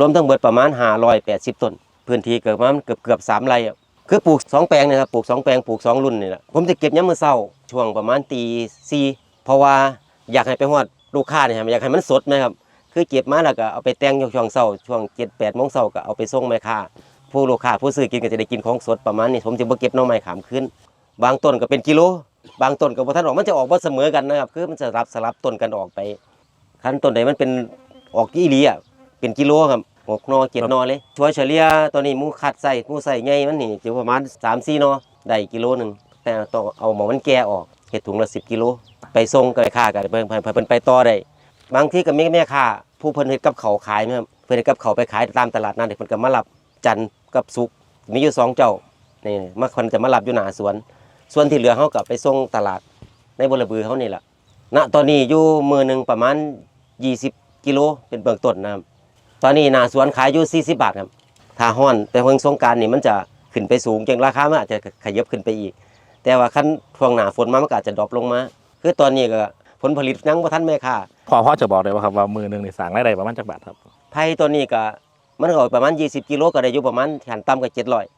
รวมทั้งเบิดประมาณ580ต้นพื้นที่เกือบประมาณเกือบเกือบ3ไร่คือปลูก2แปลงนะครับปลูก2แปลงปลูก2รุ่นนี่แหละผมจะเก็บยามมื้อเช้าช่วงประมาณตีสี่เพราะว่าอยากให้ไปฮอดลูกค้าเนี่ยครับอยากให้มันสดนะครับคือเก็บมาแล้วก็เอาไปแต่งช่วงเช้าช่วง7 8โมงเช้าก็เอาไปส่งแม่ค้าผู้ลูกค้าผู้ซื้อกินก็จะได้กินของสดประมาณนี้ผมจะบ่เก็บน่องไม้ขามขึ้น บางต้นก็เป็นกิโล บางต้นก็บ่ทันออกมันจะออกบ่เสมอกันนะครับคือมันจะสลับสลับต้นกันออกไปคันต้นใดมันเป็นออกอีหลีอะเป็นกิโลครับ หกนอเจ็ดนอเลยชัวเฉลี่ยตัวนี้มูคัดใส่มูใส่ใหญ่มันนี่จะประมาณ3 4หนอได้กิโลหนึ่งแต่ต้องเอาหมอมันแก่ออกเฮ็ดถุงละ10กิโลไปส่งก็ไปค้ากันเพิ่นเพิ่นเพิ่นไปต่อได้บางที่ก็มีแม่ค้าผู้เพิ่นเฮ็ดกับเขาขายนะครับเพิ่นเฮ็ดกับเขาไปขายตามตลาดนัดเพิ่นก็มารับจันกับศุกมีอยู่สองเจ้านี่มาคนจะมารับอยู่หน้าสวน ส่วนที่เหลือเฮาก็ไปส่งตลาดในบรบือเขานี่แหละณตอนนี้อยู่มือหนึ่งประมาณ 20 กิโลเป็นเบื้องต้นนะครับ ตอนนี้หน้าสวนขายอยู่40 บาทครับถ้าห้อนแต่เพิ่งสงกรารนี่มันจะขึ้นไปสูงจังราคามันอาจจะขยับขึ้นไปอีก แต่ว่าคันช่วงหน้าฝนมามันก็อาจจะดรอปลงมา คือตอนนี้ก็ผลผลิตยังบ่ทันแม่ค่าพอพ่อจะบอกได้ว่าครับว่ามือหนึ่งนี่สั่งได้ได้ประมาณจักบาทครับไผ่ตัวนี้ก็มันก็ประมาณ 20 กิโลก็ได้อยู่ประมาณขั้นต่ำก็700